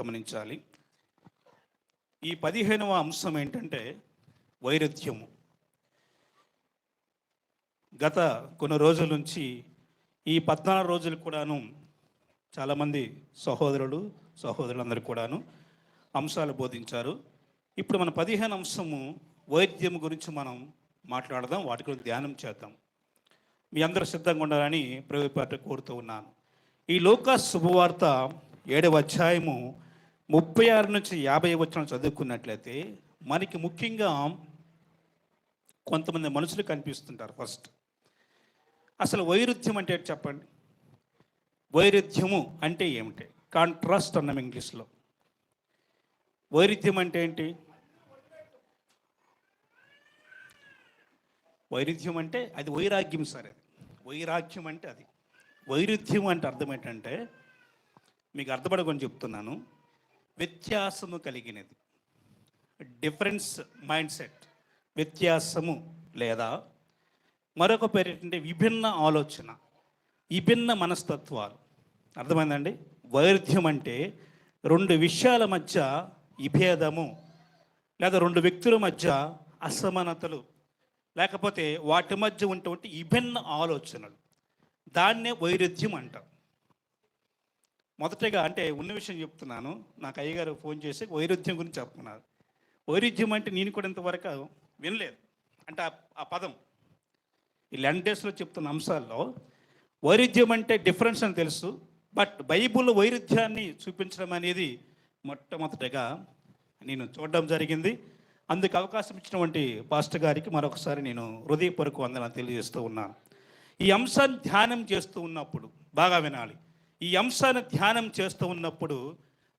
గమనించాలి. ఈ పదిహేనవ అంశం ఏంటంటే వైరుధ్యము. గత కొన్ని రోజుల నుంచి ఈ పద్నాలుగు రోజులు కూడాను చాలామంది సహోదరులు సహోదరులందరూ కూడాను అంశాలు బోధించారు. ఇప్పుడు మన పదిహేను అంశము వైద్యం గురించి మనం మాట్లాడదాం వాటి గురించి ధ్యానం చేద్దాం. మీ అందరూ సిద్ధంగా ఉండాలని ప్రభుత్వ కోరుతూ ఉన్నాను. ఈ లోక శుభవార్త ఏడవ అధ్యాయము ముప్పై ఆరు నుంచి యాభై వచ్చిన చదువుకున్నట్లయితే మనకి ముఖ్యంగా కొంతమంది మనుషులు కనిపిస్తుంటారు ఫస్ట్. అసలు వైరుధ్యం అంటే ఏంటి చెప్పండి? వైరుధ్యము అంటే ఏమిటి? కాంట్రాస్ట్ అన్నాం ఇంగ్లీష్లో. వైరుధ్యం అంటే ఏంటి? వైరుధ్యం అంటే అది వైరాగ్యం సరే వైరాగ్యం అంటే అది. వైరుధ్యం అంటే అర్థం ఏంటంటే మీకు అర్థపడకొని చెప్తున్నాను. వ్యత్యాసము కలిగినది. డిఫరెన్స్ మైండ్ సెట్ వ్యత్యాసము లేదా మరొక పేరు ఏంటంటే విభిన్న ఆలోచన విభిన్న మనస్తత్వాలు. అర్థమైందండి? వైరుధ్యం అంటే రెండు విషయాల మధ్య విభేదము లేదా రెండు వ్యక్తుల మధ్య అసమానతలు లేకపోతే వాటి మధ్య ఉన్నటువంటి విభిన్న ఆలోచనలు. దాన్నే వైరుధ్యం అంటాం మొదటగా అంటే ఉన్న విషయం చెప్తున్నాను. నాకు అయ్యగారు ఫోన్ చేసి వైరుధ్యం గురించి చెప్పుకున్నారు వైరుధ్యం అంటే నేను కూడా ఇంతవరకు వినలేదు. అంటే ఆ- ఆ పదం. ఈ లెన్ డేస్లో చెప్తున్న అంశాల్లో వైరుధ్యం అంటే డిఫరెన్స్ అని తెలుసు. బట్ బైబుల్ వైరుధ్యాన్ని చూపించడం అనేది మొట్టమొదటిగా నేను చూడడం జరిగింది. అందుకు అవకాశం ఇచ్చినటువంటి పాస్టర్ గారికి మరొకసారి నేను హృదయపూర్వక వందన తెలియజేస్తూ ఉన్నాను. ఈ అంశాన్ని ధ్యానం చేస్తూ ఉన్నప్పుడు బాగా వినాలి. ఈ అంశాన్ని ధ్యానం చేస్తూ ఉన్నప్పుడు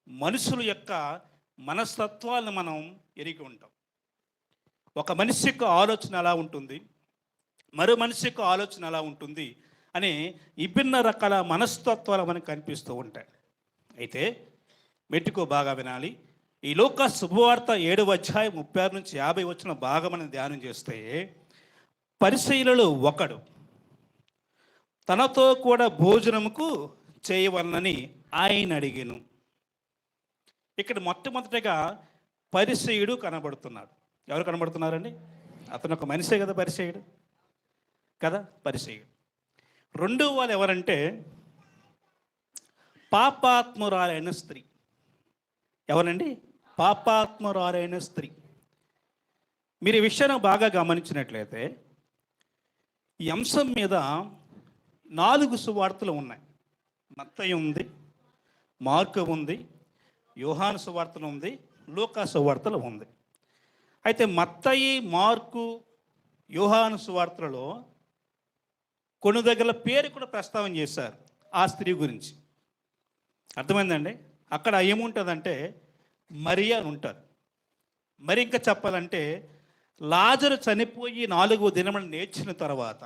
మనుషుల యొక్క మనస్తత్వాలను మనం ఎరిగి ఉంటాం. ఒక మనిషి యొక్క ఆలోచన ఎలా ఉంటుంది? మరో మనిషి యొక్క ఆలోచన ఎలా ఉంటుంది? అనే విభిన్న రకాల మనస్తత్వాలు మనకు కనిపిస్తూ ఉంటాయి. అయితే మెట్టుకో బాగా వినాలి. ఈ లోక శుభవార్త ఏడవ అధ్యాయం ముప్పై ఆరు నుంచి యాభై వచ్చిన బాగా మనం ధ్యానం చేస్తే పరిశీలలో ఒకడు. తనతో కూడా భోజనముకు చేయవలనని ఆయన అడిగాను. ఇక్కడ మొట్టమొదటిగా పరిచయుడు కనబడుతున్నాడు. ఎవరు కనబడుతున్నారండి? అతను ఒక మనిషే కదా పరిచయుడు కదా? పరిచయుడు రెండు వాళ్ళు ఎవరంటే పాపాత్మురాలైన స్త్రీ. ఎవరండి? పాపాత్మురాలైన స్త్రీ. మీరు ఈ విషయాన్ని బాగా గమనించినట్లయితే ఈ అంశం మీద నాలుగు సువార్తలు ఉన్నాయి. మత్తయి ఉంది మార్కు ఉంది. యోహాను సువార్తలు ఉంది. లూకా సువార్తలు ఉంది. అయితే మత్తయి మార్కు యోహాను సువార్తలలో కొన్ని దగ్గర పేరు కూడా ప్రస్తావన చేశారు ఆ స్త్రీ గురించి. అర్థమైందండి? అక్కడ ఏముంటుందంటే మరియా అని ఉంటారు. మరి ఇంకా చెప్పాలంటే లాజరు చనిపోయి నాలుగో దినములు నేర్చిన తర్వాత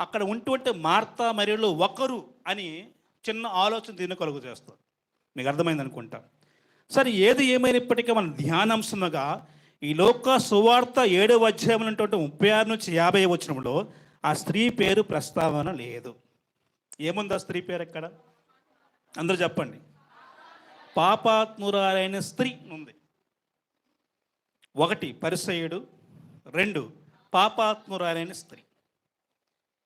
అక్కడ ఉంటుంటే మార్తా మరియులో ఒకరు అని చిన్న ఆలోచన దీన్ని కలుగు చేస్తాడు మీకు అర్థమైంది అనుకుంటా. సరే ఏది ఏమైనప్పటికీ మన ధ్యానాంశముగా ఈ లోక సువార్త ఏడవ అధ్యాయం ముప్పై ఆరు నుంచి యాభై వచ్చినప్పుడు ఆ స్త్రీ పేరు ప్రస్తావన లేదు. ఏముంది ఆ స్త్రీ పేరు ఎక్కడ? అందరూ చెప్పండి. పాపాత్మురాలైన స్త్రీ ఉంది. ఒకటి పరిసయుడు. రెండు పాపాత్మురాలైన స్త్రీ.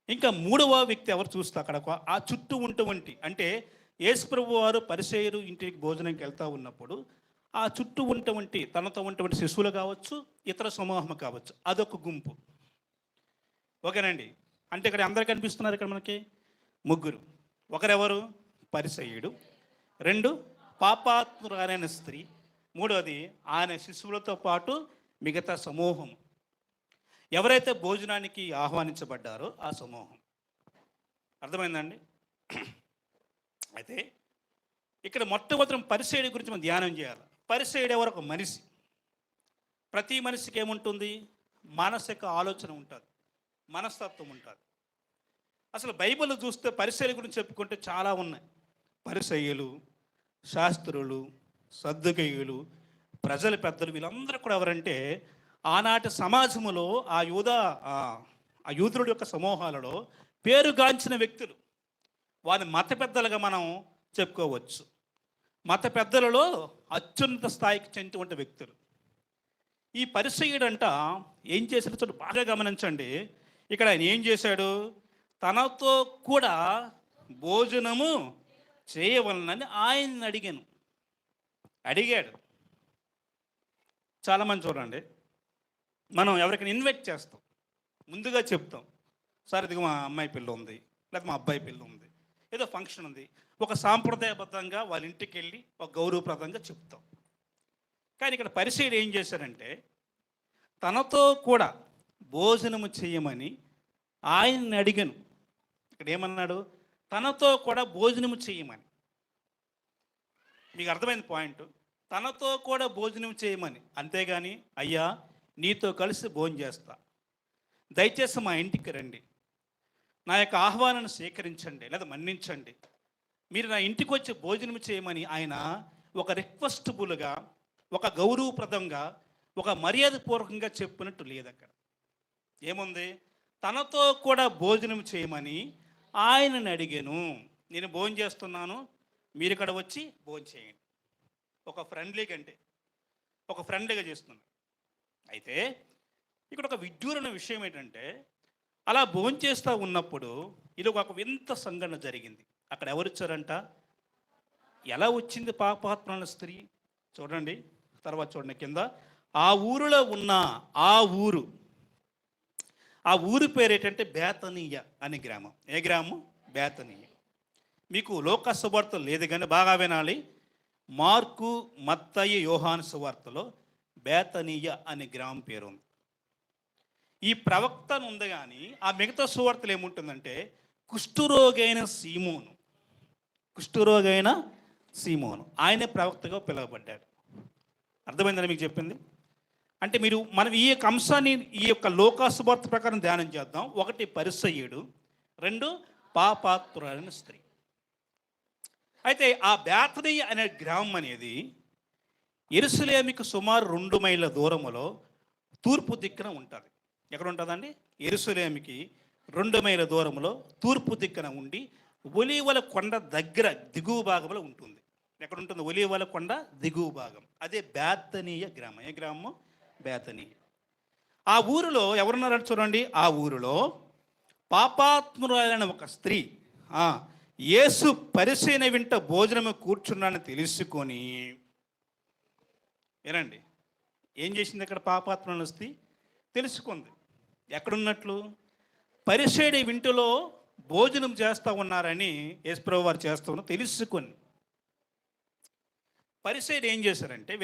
ఇంకా మూడవ వ్యక్తి ఎవరు చూస్తే అక్కడ ఆ చుట్టూ ఉన్నటువంటి అంటే యేసుప్రభు వారు పరిసేయరు ఇంటికి భోజనంకి వెళ్తూ ఉన్నప్పుడు ఆ చుట్టూ ఉన్నటువంటి తనతో ఉన్నటువంటి శిశువులు కావచ్చు ఇతర సమూహం కావచ్చు. అదొక గుంపు. ఓకేనండి. అంటే ఇక్కడ అందరు కనిపిస్తున్నారు ఇక్కడ మనకి? ముగ్గురు. ఒకరెవరు? పరిసయుడు రెండు పాపాత్మురాలైన స్త్రీ. మూడవది ఆయన శిశువులతో పాటు మిగతా సమూహం. ఎవరైతే భోజనానికి ఆహ్వానించబడ్డారో ఆ సమూహం. అర్థమైందండి? అయితే ఇక్కడ మొట్టమొదటి పరిచయుడి గురించి మనం ధ్యానం చేయాలి. పరిచయుడు ఎవరు? ఒక మనిషి. ప్రతి మనిషికి ఏముంటుంది? మానసిక ఆలోచన ఉంటుంది. మనస్తత్వం ఉంటుంది. అసలు బైబిల్ చూస్తే పరిచయుల గురించి చెప్పుకుంటే చాలా ఉన్నాయి. పరిచయులు శాస్త్రులు సద్దుకయ్యులు ప్రజల పెద్దలు వీళ్ళందరూ కూడా ఎవరంటే ఆనాటి సమాజములో ఆ యూద ఆ యూదుడు యొక్క సమూహాలలో పేరుగాంచిన వ్యక్తులు. వారి మత పెద్దలుగా మనం చెప్పుకోవచ్చు. మత పెద్దలలో అత్యున్నత స్థాయికి చెందినటువంటి వ్యక్తులు. ఈ పరిసయుడంట ఏం చేశాడు చూడు బాగా గమనించండి. ఇక్కడ ఆయన ఏం చేశాడు? తనతో కూడా భోజనము చేయవలనని ఆయన్ని అడిగాను. అడిగాడు. చాలామంది చూడండి. మనం ఎవరికైనా ఇన్వైట్ చేస్తాం. ముందుగా చెప్తాం. సార్ ఇదిగో మా అమ్మాయి పిల్ల ఉంది లేదా మా అబ్బాయి పిల్ల ఉంది ఏదో ఫంక్షన్ ఉంది. ఒక సాంప్రదాయబద్ధంగా వాళ్ళ ఇంటికి వెళ్ళి ఒక గౌరవప్రదంగా చెప్తాం. కానీ ఇక్కడ పరిశీలి ఏం చేశారంటే తనతో కూడా భోజనము చేయమని ఆయన్ని అడిగాను. ఇక్కడ ఏమన్నాడు? తనతో కూడా భోజనము చేయమని. మీకు అర్థమైంది పాయింట్? తనతో కూడా భోజనం చేయమని. అంతేగాని అయ్యా నీతో కలిసి భోజనం చేస్తా. దయచేసి మా ఇంటికి రండి. నా యొక్క ఆహ్వానాన్ని స్వీకరించండి లేదా మన్నించండి. మీరు నా ఇంటికి వచ్చి భోజనం చేయమని ఆయన ఒక రిక్వెస్టబుల్గా ఒక గౌరవప్రదంగా ఒక మర్యాదపూర్వకంగా చెప్పినట్టు లేదు అక్కడ ఏముంది? తనతో కూడా భోజనం చేయమని ఆయనని అడిగాను. నేను భోజనం చేస్తున్నాను మీరు ఇక్కడ వచ్చి భోజనం చేయండి. ఒక ఫ్రెండ్లీ కంటే ఒక ఫ్రెండ్లీగా చేస్తున్నాను. అయితే ఇక్కడ ఒక విడ్డూరణ విషయం ఏంటంటే అలా భోంచేస్తూ ఉన్నప్పుడు ఇది ఒక వింత సంఘటన జరిగింది. అక్కడ ఎవరు వచ్చారంట? ఎలా వచ్చింది పాపాత్మల స్త్రీ? చూడండి తర్వాత చూడండి కింద. ఆ ఊరిలో ఉన్న ఆ ఊరు ఆ ఊరి పేరు ఏంటంటే బేతనీయ అనే గ్రామం. ఏ గ్రామం? బేతనీయ. మీకు లోక సువార్త లేదు కానీ బాగా వినాలి. మార్కు మత్తయ్య యోహాను సువార్తలో బేతనీయ అనే గ్రామం పేరు ఉంది ఈ ప్రవక్తను ఉంది కానీ ఆ మిగతా సువార్తలు ఏముంటుందంటే కుష్ఠురోగైన సీమోను. కుష్ఠురోగైన సీమోను. ఆయనే ప్రవక్తగా పిలువబడ్డాడు. అర్థమైందని మీకు చెప్పింది? అంటే మీరు మనం ఈ యొక్క అంశాన్ని ఈ యొక్క లోకాసువార్త ప్రకారం ధ్యానం చేద్దాం. ఒకటి పరిసయ్యుడు రెండు పాపాత్రులైన స్త్రీ. అయితే ఆ బేతనీ అనే గ్రామం అనేది ఎరుసలేమికి సుమారు రెండు మైళ్ళ దూరములో తూర్పు దిక్కున ఉంటుంది. ఎక్కడ ఉంటుందండి ఎరుసలేమికి రెండు మైళ్ళ దూరంలో తూర్పు దిక్కున ఉండి ఒలీవల కొండ దగ్గర దిగువ భాగంలో ఉంటుంది. ఎక్కడ ఉంటుంది ఒలీవల కొండ దిగువ భాగం. అదే బేతనీయ గ్రామం. ఏ గ్రామం బేతనీయ. ఆ ఊరిలో ఎవరున్నారంటే చూడండి? ఆ ఊరిలో పాపాత్మురాలైన ఒక స్త్రీ ఏసు యేసు పరిశీన వింట భోజనము కూర్చున్నానని తెలుసుకొని ఏనండి ఏం చేసింది ఇక్కడ పాపాత్మలు వస్తే? తెలుసుకుంది. ఎక్కడున్నట్లు? పరిసేడి వింటులో భోజనం చేస్తూ ఉన్నారని యేసుప్రభు వారు చేస్తూ తెలుసుకొని. పరిసేడు ఏం చేశారంటే వినండి.